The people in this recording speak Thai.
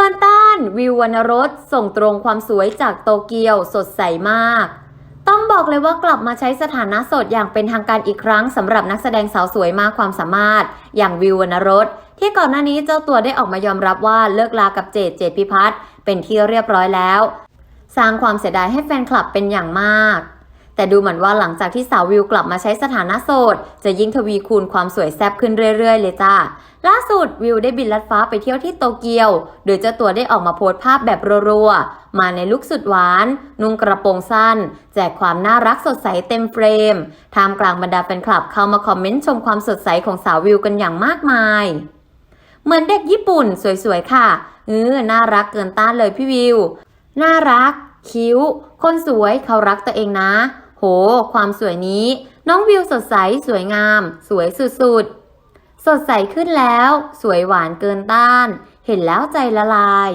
กินต้านวิววรรณรสส่งตรงความสวยจากโตเกียวสดใสมาก ต้องบอกเลยว่ากลับมาใช้สถานะสดอย่างเป็นทางการอีกครั้งสำหรับนักแสดงสาวสวยมากความสามารถ อย่างวิววรรณรสที่ก่อนหน้านี้เจ้าตัวได้ออกมายอมรับว่าเลิกลากับเจดเจดพิพัฒน์เป็นที่เรียบร้อยแล้ว สร้างความเสียดายให้แฟนคลับเป็นอย่างมาก แต่ดูเหมือนว่าหลังจากที่สาววิวกลับมาใช้สถานะโสด จะยิ่งทวีคูณความสวยแซ่บขึ้นเรื่อย ๆ เลยจ้าล่าสุดวิวได้บินลัดฟ้าไปเที่ยวที่โตเกียว โดยเจ้าตัวได้ออกมาโพสต์ภาพแบบรัวๆ มาในลุคสุดหวาน นุ่งกระโปรงสั้น แจกความน่ารักสดใสเต็มเฟรมท่ามกลางบรรดาแฟนคลับเข้ามาคอมเมนต์ชมความสดใสของสาววิวกันอย่างมากมาย เหมือนเด็กญี่ปุ่นสวยๆค่ะเออน่ารักเกินต้านเลยพี่วิว น่ารัก คิ้ว คนสวยเขารักตัวเองนะ โห ความสวยนี้ น้องวิวสดใสสวยงาม สวยสุดๆ สดใสขึ้นแล้ว สวยหวานเกินต้าน เห็นแล้วใจละลาย